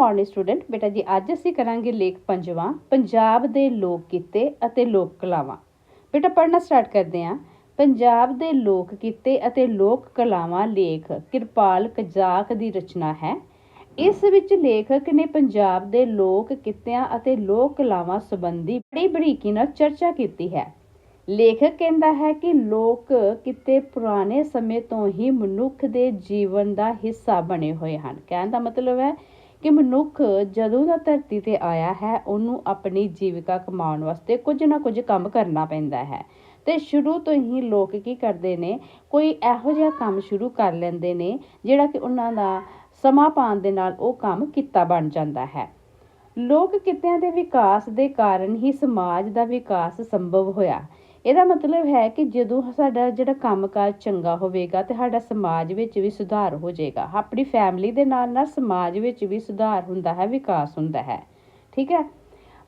Morning student, ਬੇਟਾ ਜੀ, ਅੱਜ ਅਸੀਂ ਕਰਾਂਗੇ ਲੇਖ ਪੰਜਵਾਂ, ਪੰਜਾਬ ਦੇ ਲੋਕ ਕਿੱਤੇ ਅਤੇ ਲੋਕ ਕਲਾਵਾਂ। ਬੇਟਾ, ਪੜ੍ਹਨਾ ਸਟਾਰਟ ਕਰਦੇ ਹਾਂ। ਪੰਜਾਬ ਦੇ ਲੋਕ ਕਿੱਤੇ ਅਤੇ ਲੋਕ ਕਲਾਵਾਂ ਲੇਖ ਕਿਰਪਾਲ ਕਜ਼ਾਕ ਦੀ ਰਚਨਾ ਹੈ। ਇਸ ਵਿੱਚ ਲੇਖਕ ਨੇ ਪੰਜਾਬ ਦੇ ਲੋਕ ਕਿੱਤਿਆਂ ਅਤੇ ਲੋਕ ਕਲਾਵਾਂ ਸੰਬੰਧੀ ਬੜੀ ਬਰੀਕੀ ਨਾਲ ਚਰਚਾ ਕੀਤੀ ਹੈ। ਲੇਖਕ ਕਹਿੰਦਾ ਹੈ ਕਿ ਲੋਕ ਕਿਤੇ ਪੁਰਾਣੇ ਸਮੇਂ ਤੋਂ ਹੀ ਮਨੁੱਖ ਦੇ ਜੀਵਨ ਦਾ ਹਿੱਸਾ ਬਣੇ ਹੋਏ ਹਨ। ਕਹਿਣ ਦਾ ਮਤਲਬ ਹੈ ਕਿ ਮਨੁੱਖ ਜਦੋਂ ਦਾ ਧਰਤੀ ਤੇ ਆਇਆ ਹੈ, ਉਹਨੂੰ ਆਪਣੀ ਜੀਵਿਕਾ ਕਮਾਉਣ ਵਾਸਤੇ ਕੁਝ ਨਾ ਕੁਝ ਕੰਮ ਕਰਨਾ ਪੈਂਦਾ ਹੈ। ਤੇ ਸ਼ੁਰੂ ਤੋਂ ਹੀ ਲੋਕ ਕੀ ਕਰਦੇ ਨੇ, ਕੋਈ ਇਹੋ ਜਿਹਾ ਕੰਮ ਸ਼ੁਰੂ ਕਰ ਲੈਂਦੇ ਨੇ, ਜਿਹੜਾ ਕਿ ਉਹਨਾਂ ਦਾ ਸਮਾਂ ਪਾਉਣ ਦੇ ਨਾਲ ਉਹ ਕੰਮ ਕੀਤਾ ਬਣ ਜਾਂਦਾ ਹੈ। ਲੋਕ ਕਿੱਤਿਆਂ ਦੇ ਵਿਕਾਸ ਦੇ ਕਾਰਨ ਹੀ ਸਮਾਜ ਦਾ ਵਿਕਾਸ ਸੰਭਵ ਹੋਇਆ। ਇਹਦਾ ਮਤਲਬ ਹੈ ਕਿ ਜਦੋਂ ਸਾਡਾ ਜਿਹੜਾ ਕੰਮਕਾਜ ਚੰਗਾ ਹੋਵੇਗਾ ਤੇ ਸਾਡਾ ਸਮਾਜ ਵਿੱਚ ਵੀ ਸੁਧਾਰ ਹੋ ਜਾਏਗਾ। ਆਪਣੀ ਫੈਮਿਲੀ ਦੇ ਨਾਲ ਨਾਲ ਸਮਾਜ ਵਿੱਚ ਵੀ ਸੁਧਾਰ ਹੁੰਦਾ ਹੈ, ਵਿਕਾਸ ਹੁੰਦਾ ਹੈ। ਠੀਕ ਹੈ?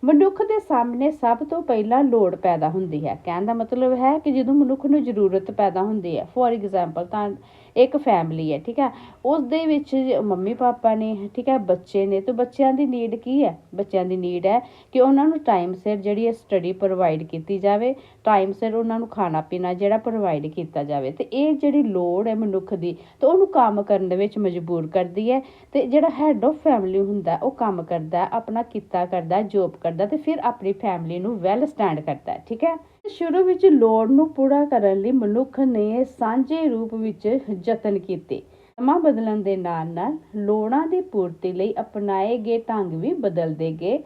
ਮਨੁੱਖ ਦੇ ਸਾਹਮਣੇ ਸਭ ਤੋਂ ਪਹਿਲਾਂ ਲੋੜ ਪੈਦਾ ਹੁੰਦੀ ਹੈ। ਕਹਿਣ ਦਾ ਮਤਲਬ ਹੈ ਕਿ ਜਦੋਂ ਮਨੁੱਖ ਨੂੰ ਜ਼ਰੂਰਤ ਪੈਦਾ ਹੁੰਦੀ ਹੈ। ਫੋਰ ਐਗਜ਼ਾਮਪਲ ਤਾਂ ਇੱਕ ਫੈਮਿਲੀ ਹੈ, ਠੀਕ ਹੈ? ਉਸ ਦੇ ਵਿੱਚ ਮੰਮੀ ਪਾਪਾ ਨੇ, ਠੀਕ ਹੈ, ਬੱਚੇ ਨੇ, ਤੇ ਬੱਚਿਆਂ ਦੀ ਨੀਡ ਕੀ ਹੈ? ਬੱਚਿਆਂ ਦੀ ਨੀਡ ਹੈ ਕਿ ਉਹਨਾਂ ਨੂੰ ਟਾਈਮ ਸਿਰ ਜਿਹੜੀ ਹੈ ਸਟੱਡੀ ਪ੍ਰੋਵਾਈਡ ਕੀਤੀ ਜਾਵੇ ਟਾਈਮ ਸਿਰ ਉਹਨਾਂ ਨੂੰ ਖਾਣਾ ਪੀਣਾ ਜਿਹੜਾ ਪ੍ਰੋਵਾਈਡ ਕੀਤਾ ਜਾਵੇ। ਤੇ ਇਹ ਜਿਹੜੀ ਲੋੜ ਹੈ ਮਨੁੱਖ ਦੀ, ਤੇ ਉਹਨੂੰ ਕੰਮ ਕਰਨ ਦੇ ਵਿੱਚ ਮਜਬੂਰ ਕਰਦੀ ਹੈ ਤੇ ਜਿਹੜਾ ਹੈਡ ਆਫ ਫੈਮਿਲੀ ਹੁੰਦਾ, ਉਹ ਕੰਮ ਕਰਦਾ, ਆਪਣਾ ਕਿੱਤਾ ਕਰਦਾ ਜੋਬ ਕਰਦਾ ਤੇ ਫਿਰ ਆਪਣੀ ਫੈਮਿਲੀ ਨੂੰ ਵੈਲ ਸਟੈਂਡ ਕਰਦਾ, ਠੀਕ ਹੈ? ਸ਼ੁਰੂ ਵਿੱਚ ਲੋੜ ਨੂੰ ਪੂਰਾ ਕਰਨ ਲਈ ਮਨੁੱਖ ਨੇ ਸਾਂਝੇ ਰੂਪ ਵਿੱਚ ਯਤਨ ਕੀਤੇ। ਸਮਾਂ ਬਦਲਣ ਦੇ ਨਾਲ ਨਾਲ ਲੋੜਾਂ ਦੀ ਪੂਰਤੀ ਲਈ ਅਪਣਾਏ ਗਏ ਢੰਗ ਵੀ ਬਦਲਦੇ ਗਏ।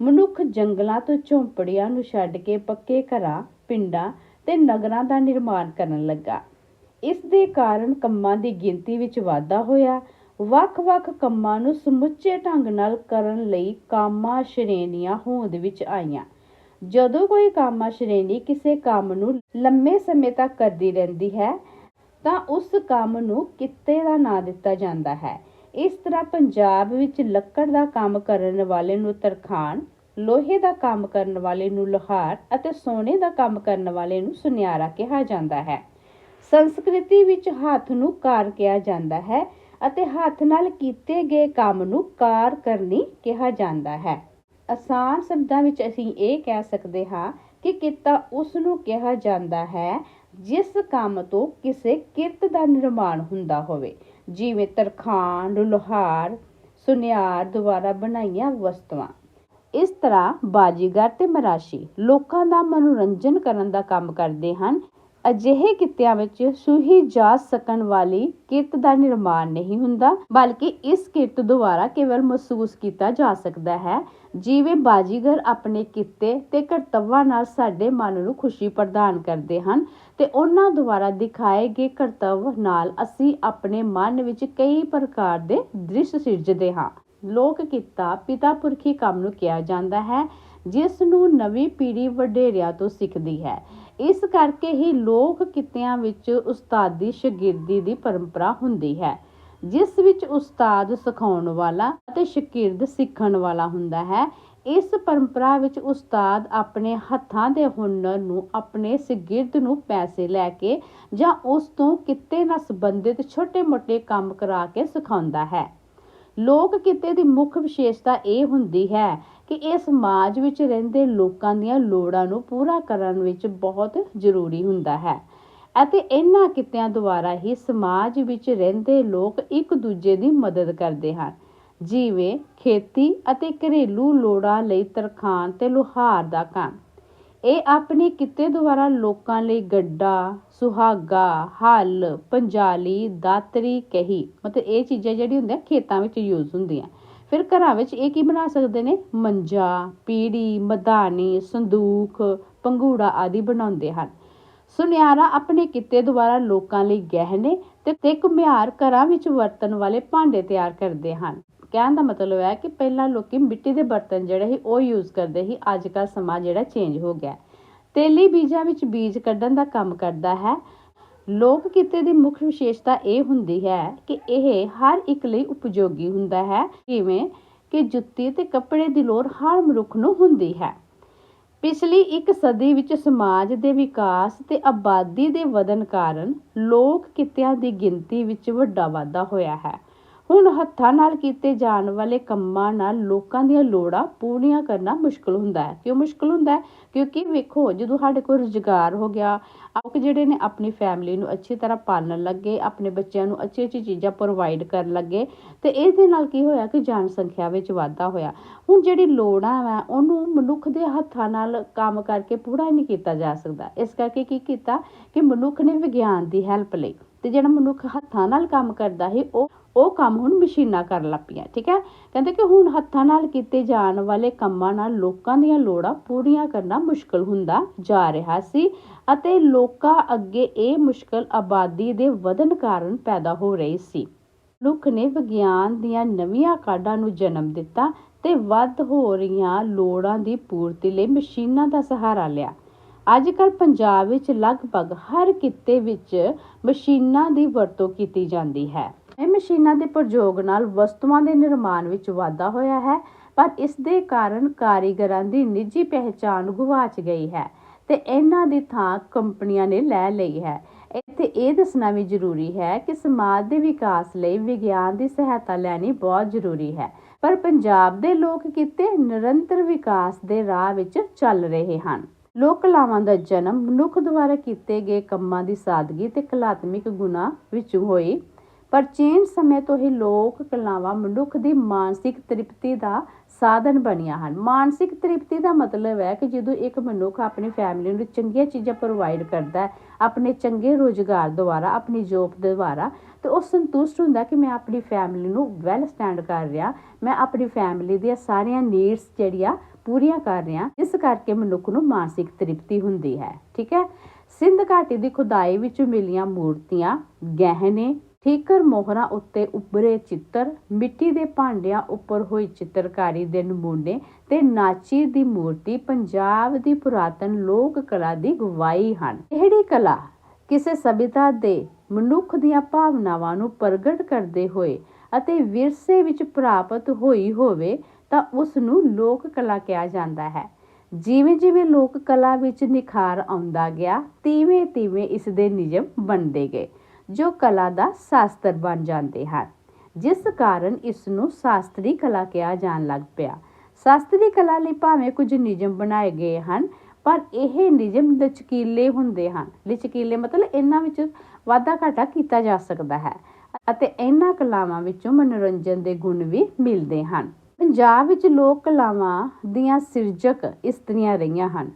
ਮਨੁੱਖ ਜੰਗਲਾਂ ਤੋਂ ਝੌਂਪੜੀਆਂ ਨੂੰ ਛੱਡ ਕੇ ਪੱਕੇ ਘਰਾਂ, ਪਿੰਡਾਂ ਤੇ ਨਗਰਾਂ ਦਾ ਨਿਰਮਾਣ ਕਰਨ ਲੱਗਾ। ਇਸ ਦੇ ਕਾਰਨ ਕੰਮਾਂ ਦੀ ਗਿਣਤੀ ਵਿੱਚ ਵਾਧਾ ਹੋਇਆ। ਵੱਖ-ਵੱਖ ਕੰਮਾਂ ਨੂੰ ਸਮੁੱਚੇ ਢੰਗ ਨਾਲ ਕਰਨ ਲਈ ਕਾਮਾਂ ਸ਼੍ਰੇਣੀਆਂ ਹੋਂਦ ਵਿੱਚ ਆਈਆਂ। ਜਦੋਂ ਕੋਈ ਕਾਮਾ ਸ਼੍ਰੇਣੀ ਕਿਸੇ ਕੰਮ ਨੂੰ ਲੰਮੇ ਸਮੇਂ ਤੱਕ ਕਰਦੀ ਰਹਿੰਦੀ ਹੈ, ਤਾਂ ਉਸ ਕੰਮ ਨੂੰ ਕਿੱਤੇ ਦਾ ਨਾਂ ਦਿੱਤਾ ਜਾਂਦਾ ਹੈ। ਇਸ ਤਰ੍ਹਾਂ ਪੰਜਾਬ ਵਿੱਚ ਲੱਕੜ ਦਾ ਕੰਮ ਕਰਨ ਵਾਲੇ ਨੂੰ ਤਰਖਾਣ, ਲੋਹੇ ਦਾ ਕੰਮ ਕਰਨ ਵਾਲੇ ਨੂੰ ਲੋਹਾਰ ਅਤੇ ਸੋਨੇ ਦਾ ਕੰਮ ਕਰਨ ਵਾਲੇ ਨੂੰ ਸੁਨਿਆਰਾ ਕਿਹਾ ਜਾਂਦਾ ਹੈ। ਸੰਸਕ੍ਰਿਤੀ ਵਿੱਚ ਹੱਥ ਨੂੰ ਕਾਰ ਕਿਹਾ ਜਾਂਦਾ ਹੈ ਅਤੇ ਹੱਥ ਨਾਲ ਕੀਤੇ ਗਏ ਕੰਮ ਨੂੰ ਕਾਰ ਕਰਨੀ ਕਿਹਾ ਜਾਂਦਾ ਹੈ। ਆਸਾਨ ਸ਼ਬਦਾਂ ਵਿੱਚ ਅਸੀਂ ਇਹ ਕਹਿ ਸਕਦੇ ਹਾਂ ਕਿ ਕਿੱਤਾ ਉਸ ਨੂੰ ਕਿਹਾ ਜਾਂਦਾ ਹੈ, ਜਿਸ ਕੰਮ ਤੋਂ ਕਿਸੇ ਕਿਰਤ ਦਾ ਨਿਰਮਾਣ ਹੁੰਦਾ ਹੋਵੇ। ਜਿਵੇਂ ਤਰਖਾਣ, ਲੋਹਾਰ, ਸੁਨਿਆਰ ਦੁਆਰਾ ਬਣਾਈਆਂ ਵਸਤੂਆਂ। ਇਸ ਤਰ੍ਹਾਂ ਬਾਜੀਗਰ ਤੇ ਮਰਾਸ਼ੀ ਲੋਕਾਂ ਦਾ ਮਨੋਰੰਜਨ ਕਰਨ ਦਾ ਕੰਮ ਕਰਦੇ ਹਨ ਅਜਿਹੇ ਕਿੱਤਿਆਂ ਵਿੱਚ ਸੂਹੀ ਜਾ ਸਕਣ ਵਾਲੀ ਕਿਰਤ ਦਾ ਨਿਰਮਾਣ ਨਹੀਂ ਹੁੰਦਾ, ਬਲਕਿ ਇਸ ਕਿਰਤ ਦੁਆਰਾ ਕੇਵਲ ਮਹਿਸੂਸ ਕੀਤਾ ਜਾ ਸਕਦਾ ਹੈ। ਜਿਵੇਂ ਬਾਜੀਗਰ ਆਪਣੇ ਕਿੱਤੇ ਤੇ ਕਰਤੱਵਾਂ ਨਾਲ ਸਾਡੇ ਮਨ ਨੂੰ ਖੁਸ਼ੀ ਪ੍ਰਦਾਨ ਕਰਦੇ ਹਨ ਤੇ ਉਹਨਾਂ ਦੁਆਰਾ ਦਿਖਾਏ ਗਏ ਕਰਤੱਵ ਨਾਲ ਅਸੀਂ ਆਪਣੇ ਮਨ ਵਿੱਚ ਕਈ ਪ੍ਰਕਾਰ ਦੇ ਦ੍ਰਿਸ਼ ਸਿਰਜਦੇ ਹਾਂ। ਲੋਕ ਕਿੱਤਾ ਪਿਤਾ ਪੁਰਖੀ ਕੰਮ ਨੂੰ ਕਿਹਾ ਜਾਂਦਾ ਹੈ, ਜਿਸ ਨੂੰ ਨਵੀਂ ਪੀੜ੍ਹੀ ਵਡੇਰਿਆਂ ਤੋਂ ਸਿੱਖਦੀ ਹੈ। ਇਸ ਕਰਕੇ ਹੀ ਲੋਕ ਕਿੱਤਿਆਂ ਵਿੱਚ ਉਸਤਾਦੀ ਸ਼ਾਗਿਰਦੀ ਦੀ ਪਰੰਪਰਾ ਹੁੰਦੀ ਹੈ, ਜਿਸ ਵਿੱਚ ਉਸਤਾਦ ਸਿਖਾਉਣ ਵਾਲਾ ਅਤੇ ਸ਼ਾਗਿਰਦ ਸਿੱਖਣ ਵਾਲਾ ਹੁੰਦਾ ਹੈ। ਇਸ ਪਰੰਪਰਾ ਵਿੱਚ ਉਸਤਾਦ ਆਪਣੇ ਹੱਥਾਂ ਦੇ ਹੁਨਰ ਨੂੰ, ਆਪਣੇ ਸ਼ਾਗਿਰਦ ਨੂੰ ਪੈਸੇ ਲੈ ਕੇ ਜਾਂ ਉਸ ਤੋਂ ਕਿੱਤੇ ਨਾਲ ਸੰਬੰਧਿਤ ਛੋਟੇ-ਮੋਟੇ ਕੰਮ ਕਰਾ ਕੇ ਸਿਖਾਉਂਦਾ ਹੈ। ਲੋਕ ਕਿੱਤੇ ਦੀ ਮੁੱਖ ਵਿਸ਼ੇਸ਼ਤਾ ਇਹ ਹੁੰਦੀ ਹੈ ਕਿ ਇਹ ਸਮਾਜ ਵਿੱਚ ਰਹਿੰਦੇ ਲੋਕਾਂ ਦੀਆਂ ਲੋੜਾਂ ਨੂੰ ਪੂਰਾ ਕਰਨ ਵਿੱਚ ਬਹੁਤ ਜ਼ਰੂਰੀ ਹੁੰਦਾ ਹੈ ਅਤੇ ਇਹਨਾਂ ਕਿੱਤਿਆਂ ਦੁਆਰਾ ਹੀ ਸਮਾਜ ਵਿੱਚ ਰਹਿੰਦੇ ਲੋਕ ਇੱਕ ਦੂਜੇ ਦੀ ਮਦਦ ਕਰਦੇ ਹਨ, ਜਿਵੇਂ ਖੇਤੀ ਅਤੇ ਘਰੇਲੂ ਲੋੜਾਂ ਲਈ ਤਰਖਾਣ ਤੇ ਲੁਹਾਰ ਦਾ ਕੰਮ ਇਹ ਆਪਣੇ ਕਿੱਤੇ ਦੁਆਰਾ ਲੋਕਾਂ ਲਈ ਗੱਡਾ, ਸੁਹਾਗਾ, ਹੱਲ, ਪੰਜਾਲੀ, ਦਾਤਰੀ, ਕਹੀ। ਮਤਲਬ ਇਹ ਚੀਜ਼ਾਂ ਜਿਹੜੀ ਹੁੰਦੀਆਂ, ਖੇਤਾਂ ਵਿੱਚ ਯੂਜ਼ ਹੁੰਦੀਆਂ। ਫਿਰ ਘਰਾਂ ਵਿੱਚ ਇਹ ਕੀ ਬਣਾ ਸਕਦੇ ਨੇ? ਮੰਜਾ, ਪੀੜੀ ਮਧਾਨੀ ਸੰਦੂਖ, ਪੰਘੂੜਾ ਆਦਿ ਬਣਾਉਂਦੇ ਹਨ। ਸੁਨਿਆਰਾ ਆਪਣੇ ਕਿੱਤੇ ਦੁਆਰਾ ਲੋਕਾਂ ਲਈ ਗਹਿਣੇ ਤੇ ਤੇ ਘੁਮਿਆਰ ਘਰਾਂ ਵਿੱਚ ਵਰਤਣ ਵਾਲੇ ਭਾਂਡੇ ਤਿਆਰ ਕਰਦੇ ਹਨ। ਕਹਿਣ ਦਾ ਮਤਲਬ ਹੈ ਕਿ ਪਹਿਲਾਂ ਲੋਕੀ ਮਿੱਟੀ ਦੇ ਬਰਤਨ ਜਿਹੜੇ ਸੀ, ਉਹ ਯੂਜ਼ ਕਰਦੇ ਸੀ। ਅੱਜ ਕੱਲ੍ਹ ਸਮਾਂ ਜਿਹੜਾ ਚੇਂਜ ਹੋ ਗਿਆ ਤੇਲੀ ਬੀਜਾਂ ਵਿੱਚ ਬੀਜ ਕੱਢਣ ਦਾ ਕੰਮ ਕਰਦਾ ਹੈ। ਲੋਕ ਕਿੱਤੇ ਦੀ ਮੁੱਖ ਵਿਸ਼ੇਸ਼ਤਾ ਇਹ ਹੁੰਦੀ ਹੈ ਕਿ ਇਹ ਹਰ ਇੱਕ ਲਈ ਉਪਯੋਗੀ ਹੁੰਦਾ ਹੈ। ਜਿਵੇਂ ਕਿ ਜੁੱਤੀ ਤੇ ਕੱਪੜੇ ਦੀ ਲੋੜ ਹਰ ਮਨੁੱਖ ਨੂੰ ਹੁੰਦੀ ਹੈ। ਪਿਛਲੀ ਇੱਕ ਸਦੀ ਵਿੱਚ ਸਮਾਜ ਦੇ ਵਿਕਾਸ ਤੇ ਆਬਾਦੀ ਦੇ ਵਧਣ ਕਾਰਨ ਲੋਕ ਕਿੱਤਿਆਂ ਦੀ ਗਿਣਤੀ ਵਿੱਚ ਵੱਡਾ ਵਾਧਾ ਹੋਇਆ ਹੈ। ਹੁਣ ਹੱਥਾਂ ਨਾਲ ਕੀਤੇ ਜਾਣ ਵਾਲੇ ਕੰਮਾਂ ਨਾਲ ਲੋਕਾਂ ਦੀਆਂ ਲੋੜਾਂ ਪੂਰੀਆਂ ਕਰਨਾ ਮੁਸ਼ਕਲ ਹੁੰਦਾ ਹੈ। ਕਿਉਂ ਮੁਸ਼ਕਲ ਹੁੰਦਾ ਹੈ? ਕਿਉਂਕਿ ਵੇਖੋ, ਜਦੋਂ ਸਾਡੇ ਕੋਲ ਰੁਜ਼ਗਾਰ ਹੋ ਗਿਆ ਆਪ ਜਿਹੜੇ ਨੇ ਆਪਣੀ ਫੈਮਿਲੀ ਨੂੰ ਅੱਛੀ ਤਰ੍ਹਾਂ ਪਾਲਣ ਲੱਗੇ, ਆਪਣੇ ਬੱਚਿਆਂ ਨੂੰ ਅੱਛੀ ਅੱਛੀ ਚੀਜ਼ਾਂ ਪ੍ਰੋਵਾਈਡ ਕਰਨ ਲੱਗੇ, ਤੇ ਇਹਦੇ ਨਾਲ ਕੀ ਹੋਇਆ ਕਿ ਜਨਸੰਖਿਆ ਵਿੱਚ ਵਾਧਾ ਹੋਇਆ। ਹੁਣ ਜਿਹੜੀ ਲੋੜਾਂ ਵਾ, ਉਹਨੂੰ ਮਨੁੱਖ ਦੇ ਹੱਥਾਂ ਨਾਲ ਕੰਮ ਕਰਕੇ ਪੂਰਾ ਨਹੀਂ ਕੀਤਾ ਜਾ ਸਕਦਾ। ਇਸ ਕਰਕੇ ਕੀ ਕੀਤਾ ਕਿ ਮਨੁੱਖ ਨੇ ਵਿਗਿਆਨ ਦੀ ਹੈਲਪ ਲਈ, ਤੇ ਜਿਹੜਾ ਮਨੁੱਖ ਹੱਥਾਂ ਨਾਲ ਕੰਮ ਕਰਦਾ ਸੀ, ਉਹ ਉਹ ਕੰਮ ਹੁਣ ਮਸ਼ੀਨਾਂ ਕਰਨ ਲੱਗ ਪਈਆਂ, ਠੀਕ ਹੈ? ਕਹਿੰਦੇ ਕਿ ਹੁਣ ਹੱਥਾਂ ਨਾਲ ਕੀਤੇ ਜਾਣ ਵਾਲੇ ਕੰਮਾਂ ਨਾਲ ਲੋਕਾਂ ਦੀਆਂ ਲੋੜਾਂ ਪੂਰੀਆਂ ਕਰਨਾ ਮੁਸ਼ਕਲ ਹੁੰਦਾ ਜਾ ਰਿਹਾ ਸੀ ਅਤੇ ਲੋਕਾਂ ਅੱਗੇ ਇਹ ਮੁਸ਼ਕਲ ਆਬਾਦੀ ਦੇ ਵਧਣ ਕਾਰਨ ਪੈਦਾ ਹੋ ਰਹੀ ਸੀ। ਮਨੁੱਖ ਨੇ ਵਿਗਿਆਨ ਦੀਆਂ ਨਵੀਆਂ ਕਾਢਾਂ ਨੂੰ ਜਨਮ ਦਿੱਤਾ ਤੇ ਵੱਧ ਹੋ ਰਹੀਆਂ ਲੋੜਾਂ ਦੀ ਪੂਰਤੀ ਲਈ ਮਸ਼ੀਨਾਂ ਦਾ ਸਹਾਰਾ ਲਿਆ। ਅੱਜ ਕੱਲ ਪੰਜਾਬ ਵਿੱਚ ਲਗਭਗ ਹਰ ਕਿੱਤੇ ਵਿੱਚ ਮਸ਼ੀਨਾਂ ਦੀ ਵਰਤੋਂ ਕੀਤੀ ਜਾਂਦੀ ਹੈ। ਇਹ ਮਸ਼ੀਨਾਂ ਦੇ ਪ੍ਰਯੋਗ ਨਾਲ ਵਸਤੂਆਂ ਦੇ ਨਿਰਮਾਣ ਵਿੱਚ ਵਾਧਾ ਹੋਇਆ ਹੈ, ਪਰ ਇਸ ਦੇ ਕਾਰਨ ਕਾਰੀਗਰਾਂ ਦੀ ਨਿੱਜੀ ਪਹਿਚਾਣ ਗੁਆਚ ਗਈ ਹੈ ਤੇ ਇਹਨਾਂ ਦੀ ਥਾਂ ਕੰਪਨੀਆਂ ਨੇ ਲੈ ਲਈ ਹੈ। ਇੱਥੇ ਇਹ ਦੱਸਣਾ ਵੀ ਜ਼ਰੂਰੀ ਹੈ ਕਿ ਸਮਾਜ ਦੇ ਵਿਕਾਸ ਲਈ ਵਿਗਿਆਨ ਦੀ ਸਹਾਇਤਾ ਲੈਣੀ ਬਹੁਤ ਜ਼ਰੂਰੀ ਹੈ, ਪਰ ਪੰਜਾਬ ਦੇ ਲੋਕ ਕਿਤੇ ਨਿਰੰਤਰ ਵਿਕਾਸ ਦੇ ਰਾਹ ਵਿੱਚ ਚੱਲ ਰਹੇ ਹਨ। ਲੋਕ ਕਲਾਵਾਂ ਦਾ ਜਨਮ ਮਨੁੱਖ ਦੁਆਰਾ ਕੀਤੇ ਗਏ ਕੰਮਾਂ ਦੀ ਸਾਦਗੀ ਤੇ ਕਲਾਤਮਿਕ ਗੁਣਾ ਵਿੱਚ ਹੋਈ ਪ੍ਰਾਚੀਨ ਸਮੇਂ ਤੋਂ ਹੀ ਲੋਕ ਕਲਾਵਾਂ ਮਨੁੱਖ ਦੀ ਮਾਨਸਿਕ ਤ੍ਰਿਪਤੀ ਦਾ ਸਾਧਨ ਬਣੀਆਂ ਹਨ। ਮਾਨਸਿਕ ਤ੍ਰਿਪਤੀ ਦਾ ਮਤਲਬ ਹੈ ਕਿ ਜਦੋਂ ਇੱਕ ਮਨੁੱਖ ਆਪਣੀ ਫੈਮਿਲੀ ਨੂੰ ਚੰਗੀਆਂ ਚੀਜ਼ਾਂ ਪ੍ਰੋਵਾਈਡ ਕਰਦਾ ਹੈ, ਆਪਣੇ ਚੰਗੇ ਰੋਜ਼ਗਾਰ ਦੁਆਰਾ, ਆਪਣੀ ਜੋਬ ਦੁਆਰਾ, ਤੇ ਉਹ ਸੰਤੁਸ਼ਟ ਹੁੰਦਾ ਕਿ ਮੈਂ ਆਪਣੀ ਫੈਮਿਲੀ ਨੂੰ ਵੈਲ ਸਟੈਂਡ ਕਰ ਰਿਹਾ, ਮੈਂ ਆਪਣੀ ਫੈਮਿਲੀ ਦੀਆਂ ਸਾਰੀਆਂ ਨੀਡਸ ਜਿਹੜੀਆਂ ਪੂਰੀਆਂ ਕਰ ਰਿਹਾ, ਇਸ ਕਰਕੇ ਮਨੁੱਖ ਨੂੰ ਮਾਨਸਿਕ ਤ੍ਰਿਪਤੀ ਹੁੰਦੀ ਹੈ। ਠੀਕ ਹੈ? ਸਿੰਧ ਘਾਟੀ ਦੀ ਖੁਦਾਈ ਵਿੱਚ ਮਿਲੀਆਂ ਮੂਰਤੀਆਂ ਗਹਿਣੇ ਠੀਕਰ ਮੋਹਰਾਂ ਉੱਤੇ ਉੱਭਰੇ ਚਿੱਤਰ, ਮਿੱਟੀ ਦੇ ਭਾਂਡਿਆਂ ਉੱਪਰ ਹੋਈ ਚਿੱਤਰਕਾਰੀ ਦੇ ਨਮੂਨੇ ਤੇ ਨਾਚੀ ਦੀ ਮੂਰਤੀ ਪੰਜਾਬ ਦੀ ਪੁਰਾਤਨ ਲੋਕ ਕਲਾ ਦੀ ਗਵਾਹੀ ਹਨ। ਜਿਹੜੀ ਕਲਾ? ਕਿਸੇ ਸਭਿਤਾ ਦੇ ਮਨੁੱਖ ਦੀਆਂ ਭਾਵਨਾਵਾਂ ਨੂੰ ਪ੍ਰਗਟ ਕਰਦੇ ਹੋਏ ਅਤੇ ਵਿਰਸੇ ਵਿੱਚ ਪ੍ਰਾਪਤ ਹੋਈ ਹੋਵੇ ਤਾਂ ਉਸ ਨੂੰ ਲੋਕ ਕਲਾ ਕਿਹਾ ਜਾਂਦਾ ਹੈ। ਜਿਵੇਂ ਜਿਵੇਂ ਲੋਕ ਕਲਾ ਵਿੱਚ ਨਿਖਾਰ ਆਉਂਦਾ ਗਿਆ, ਤੀਵੇਂ ਤੀਵੇਂ ਇਸ ਦੇ ਨਿਯਮ ਬਣਦੇ ਗਏ। ਜੋ ਕਲਾ ਦਾ ਸ਼ਾਸਤਰ ਬਣ ਜਾਂਦੇ ਹਨ। ਜਿਸ ਕਾਰਨ ਇਸ ਨੂੰ ਸ਼ਾਸਤਰੀ ਕਲਾ ਕਿਹਾ ਜਾਣ ਲੱਗ ਪਿਆ। ਸ਼ਾਸਤਰੀ ਕਲਾ ਲਈ ਭਾਵੇਂ ਕੁਝ ਨਿਯਮ ਬਣਾਏ ਗਏ ਹਨ, ਪਰ ਇਹ ਨਿਯਮ ਲਚਕੀਲੇ ਹੁੰਦੇ ਹਨ। ਲਚਕੀਲੇ ਮਤਲਬ ਇਹਨਾਂ ਵਿੱਚ ਵਾਧਾ ਘਾਟਾ ਕੀਤਾ ਜਾ ਸਕਦਾ ਹੈ ਅਤੇ ਇਹਨਾਂ ਕਲਾਵਾਂ ਵਿੱਚੋਂ ਮਨੋਰੰਜਨ ਦੇ ਗੁਣ ਵੀ ਮਿਲਦੇ ਹਨ। ਪੰਜਾਬ ਵਿੱਚ ਲੋਕ ਕਲਾਵਾਂ ਦੀਆਂ ਸਿਰਜਕ ਇਸਤਰੀਆਂ ਰਹੀਆਂ ਹਨ।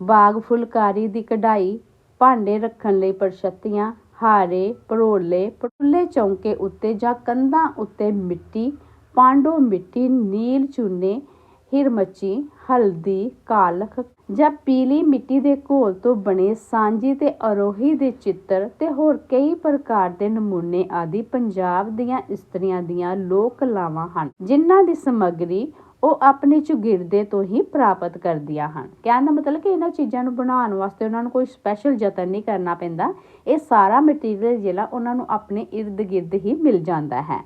ਬਾਗ ਫੁਲਕਾਰੀ ਦੀ ਕਢਾਈ, ਭਾਂਡੇ ਰੱਖਣ ਲਈ ਪਰਛੱਤੀਆਂ ਹਾਰੇ ਪਰੋਲੇ ਪਟੁੱਲੇ ਚੌਂਕੇ ਉੱਤੇ ਜਾਂ ਕੰਧਾਂ ਉੱਤੇ ਮਿੱਟੀ, ਪਾਂਡੋ ਮਿੱਟੀ, ਨੀਲ ਚੂਨੇ, ਹਿਰਮਚੀ, ਹਲਦੀ, ਕਾਲਖ ਜਾਂ ਪੀਲੀ ਮਿੱਟੀ ਦੇ ਘੋਲ ਤੋਂ ਬਣੇ ਸਾਂਝੀ ਤੇ ਅਰੋਹੀ ਦੇ ਚਿੱਤਰ ਤੇ ਹੋਰ ਕਈ ਪ੍ਰਕਾਰ ਦੇ ਨਮੂਨੇ ਆਦਿ ਪੰਜਾਬ ਦੀਆਂ ਇਸਤਰੀਆਂ ਦੀਆਂ ਲੋਕ ਕਲਾਵਾਂ ਹਨ, ਜਿਨ੍ਹਾਂ ਦੀ ਸਮੱਗਰੀ ਉਹ ਆਪਣੇ ਚੁਗਿਰਦੇ ਤੋਂ ਹੀ ਪ੍ਰਾਪਤ ਕਰਦੀਆਂ ਹਨ। ਕਹਿਣ ਦਾ ਮਤਲਬ ਕਿ ਇਹਨਾਂ ਚੀਜ਼ਾਂ ਨੂੰ ਬਣਾਉਣ ਵਾਸਤੇ ਉਹਨਾਂ ਨੂੰ ਕੋਈ ਸਪੈਸ਼ਲ ਯਤਨ ਨਹੀਂ ਕਰਨਾ ਪੈਂਦਾ। ਇਹ ਸਾਰਾ ਮਟੀਰੀਅਲ ਜਿਹੜਾ ਉਹਨਾਂ ਨੂੰ ਆਪਣੇ ਇਰਦ ਗਿਰਦ ਹੀ ਮਿਲ ਜਾਂਦਾ ਹੈ।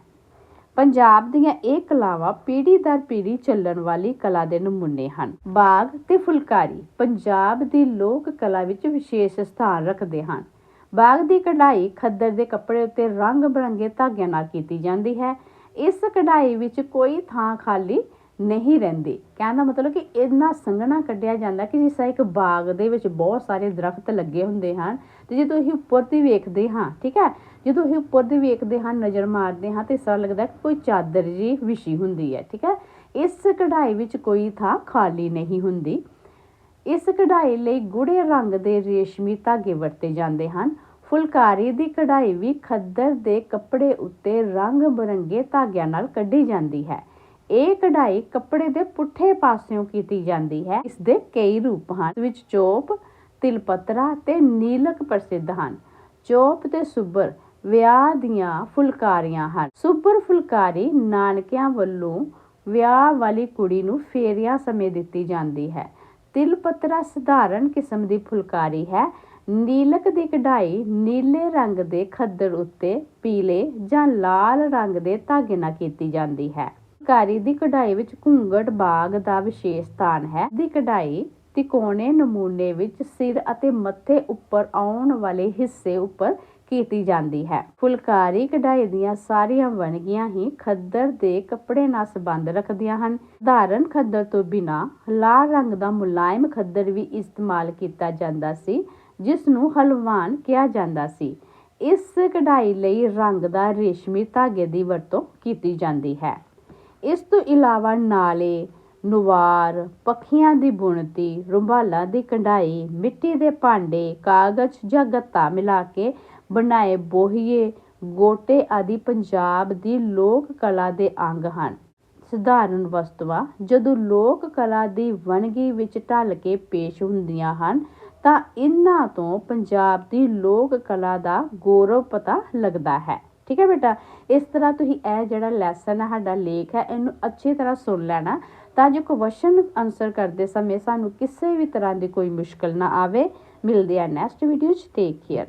ਪੰਜਾਬ ਦੀਆਂ ਇਹ ਕਲਾਵਾਂ ਪੀੜ੍ਹੀ ਦਰ ਪੀੜ੍ਹੀ ਚੱਲਣ ਵਾਲੀ ਕਲਾ ਦੇ ਨਮੂਨੇ ਹਨ। ਬਾਗ ਤੇ ਫੁਲਕਾਰੀ ਪੰਜਾਬ ਦੀ ਲੋਕ ਕਲਾ ਵਿੱਚ ਵਿਸ਼ੇਸ਼ ਸਥਾਨ ਰੱਖਦੇ ਹਨ। ਬਾਗ ਦੀ ਕਢਾਈ ਖੱਦਰ ਦੇ ਕੱਪੜੇ ਉੱਤੇ ਰੰਗ ਬਰੰਗੇ ਧਾਗਿਆਂ ਨਾਲ ਕੀਤੀ ਜਾਂਦੀ ਹੈ। ਇਸ ਕਢਾਈ ਵਿੱਚ ਕੋਈ ਥਾਂ ਖਾਲੀ ਨਹੀਂ ਰਹਿੰਦੀ। ਕਹਿਣ ਦਾ ਮਤਲਬ ਕਿ ਇੰਨਾ ਸੰਘਣਾ ਕੱਢਿਆ ਜਾਂਦਾ ਕਿ ਜਿਸ ਤਰ੍ਹਾਂ ਇੱਕ ਬਾਗ ਦੇ ਵਿੱਚ ਬਹੁਤ ਸਾਰੇ ਦਰਖਤ ਲੱਗੇ ਹੁੰਦੇ ਹਨ ਤੇ ਜਦੋਂ ਅਸੀਂ ਉੱਪਰ ਦੀ ਵੇਖਦੇ ਹਾਂ, ਠੀਕ ਹੈ, ਜਦੋਂ ਅਸੀਂ ਉੱਪਰ ਦੀ ਵੇਖਦੇ ਹਾਂ, ਨਜ਼ਰ ਮਾਰਦੇ ਹਾਂ ਤੇ ਇਸ ਤਰ੍ਹਾਂ ਲੱਗਦਾ ਕਿ ਕੋਈ ਚਾਦਰ ਜੀ ਵਿਛੀ ਹੁੰਦੀ ਹੈ, ਠੀਕ ਹੈ। ਇਸ ਕਢਾਈ ਵਿੱਚ ਕੋਈ ਥਾਂ ਖਾਲੀ ਨਹੀਂ ਹੁੰਦੀ। ਇਸ ਕਢਾਈ ਲਈ ਗੂੜੇ ਰੰਗ ਦੇ ਰੇਸ਼ਮੀ ਧਾਗੇ ਵਰਤੇ ਜਾਂਦੇ ਹਨ। ਫੁਲਕਾਰੀ ਦੀ ਕਢਾਈ ਵੀ ਖੱਦਰ ਦੇ ਕੱਪੜੇ ਉੱਤੇ ਰੰਗ ਬਰੰਗੇ ਧਾਗਿਆਂ ਨਾਲ ਕੱਢੀ ਜਾਂਦੀ ਹੈ। ਇਹ ਕਢਾਈ ਕੱਪੜੇ ਦੇ ਪੁੱਠੇ ਪਾਸਿਓਂ ਕੀਤੀ ਜਾਂਦੀ ਹੈ। ਇਸ ਦੇ ਕਈ ਰੂਪ ਹਨ। ਵਿੱਚ ਚੋਪ, ਤਿਲਪਤਰਾ ਤੇ ਨੀਲਕ ਪ੍ਰਸਿੱਧ ਹਨ। ਚੋਪ ਤੇ ਸੁੱਬਰ ਵਿਆਹ ਦੀਆਂ ਫੁਲਕਾਰੀਆਂ ਹਨ। ਸੁੱਬਰ ਫੁਲਕਾਰੀ ਨਾਨਕਿਆਂ ਵੱਲੋਂ ਵਿਆਹ ਵਾਲੀ ਕੁੜੀ ਨੂੰ ਫੇਰਿਆਂ ਸਮੇਂ ਦਿੱਤੀ ਜਾਂਦੀ ਹੈ। ਤਿਲਪਤਰਾ ਸਧਾਰਨ ਕਿਸਮ ਦੀ ਫੁਲਕਾਰੀ ਹੈ। ਨੀਲਕ ਦੀ ਕਢਾਈ ਨੀਲੇ ਰੰਗ ਦੇ ਖੱਦਰ ਉੱਤੇ, ਪੀਲੇ ਜਾਂ ਲਾਲ ਰੰਗ ਦੇ ਧਾਗੇ ਨਾਲ ਕੀਤੀ ਜਾਂਦੀ ਹੈ। ਫੁਲਕਾਰੀ ਦੀ ਕਢਾਈ ਵਿੱਚ ਘੁੰਗਟ ਬਾਗ ਦਾ ਵਿਸ਼ੇਸ਼ ਸਥਾਨ ਹੈ। ਦੀ ਕਢਾਈ ਤਿਕੋਣੇ ਨਮੂਨੇ ਵਿੱਚ ਸਿਰ ਅਤੇ ਮੱਥੇ ਉੱਪਰ ਆਉਣ ਵਾਲੇ ਹਿੱਸੇ ਉੱਪਰ ਕੀਤੀ ਜਾਂਦੀ ਹੈ। ਫੁਲਕਾਰੀ ਕਢਾਈ ਦੀਆਂ ਸਾਰੀਆਂ ਵਣਗੀਆਂ ਹੀ ਖੱਦਰ ਦੇ ਕੱਪੜੇ ਨਾਲ ਸੰਬੰਧ ਰੱਖਦੀਆਂ ਹਨ। ਧਾਰਨ ਖੱਦਰ ਤੋਂ ਬਿਨਾ ਲਾਲ ਰੰਗ ਦਾ ਮੁਲਾਇਮ ਖੱਦਰ ਵੀ ਇਸਤੇਮਾਲ ਕੀਤਾ ਜਾਂਦਾ ਸੀ ਜਿਸ ਨੂੰ ਹਲਵਾਨ ਕਿਹਾ ਜਾਂਦਾ ਸੀ। ਇਸ ਕਢਾਈ ਲਈ ਰੰਗ ਦਾ ਰੇਸ਼ਮੀ ਧਾਗੇ ਦੀ ਵਰਤੋਂ ਕੀਤੀ ਜਾਂਦੀ ਹੈ। ਇਸ ਤੋਂ ਇਲਾਵਾ ਨਾਲੇ, ਨੁਵਾਰ, ਪੱਖੀਆਂ ਦੀ ਬੁਣਤੀ, ਰੁਮਾਲਾਂ ਦੀ ਕਢਾਈ, ਮਿੱਟੀ ਦੇ ਭਾਂਡੇ, ਕਾਗਜ਼ ਜਾਂ ਗੱਤਾ ਮਿਲਾ ਕੇ ਬਣਾਏ ਬੋਹੀਏ, ਗੋਟੇ ਆਦਿ ਪੰਜਾਬ ਦੀ ਲੋਕ ਕਲਾ ਦੇ ਅੰਗ ਹਨ। ਸਧਾਰਨ ਵਸਤੂਆਂ, ਜਦੋਂ ਲੋਕ ਕਲਾ ਦੀ ਵੰਨਗੀ ਵਿੱਚ ਢਲ ਕੇ ਪੇਸ਼ ਹੁੰਦੀਆਂ ਹਨ, ਤਾਂ ਇਹਨਾਂ ਤੋਂ ਪੰਜਾਬ ਦੀ ਲੋਕ ਕਲਾ ਦਾ ਗੌਰਵ ਪਤਾ ਲੱਗਦਾ ਹੈ। ਠੀਕ ਹੈ ਬੇਟਾ? ਇਸ ਤਰ੍ਹਾਂ ਤੁਸੀਂ ਇਹ ਜਿਹੜਾ ਲੈਸਨ ਹੈ ਸਾਡਾ ਲੇਖ ਹੈ, ਇਹਨੂੰ ਅੱਛੀ ਤਰ੍ਹਾਂ ਸੁਣ ਲੈਣਾ ਤਾਂ ਜੋ ਕੁਐਸਚਨ ਆਨਸਰ ਕਰਦੇ ਸਮੇਂ ਸਾਨੂੰ ਕਿਸੇ ਵੀ ਤਰ੍ਹਾਂ ਦੀ ਕੋਈ ਮੁਸ਼ਕਲ ਨਾ ਆਵੇ। ਮਿਲਦੇ ਆ ਨੈਕਸਟ ਵੀਡੀਓ 'ਚ। Take care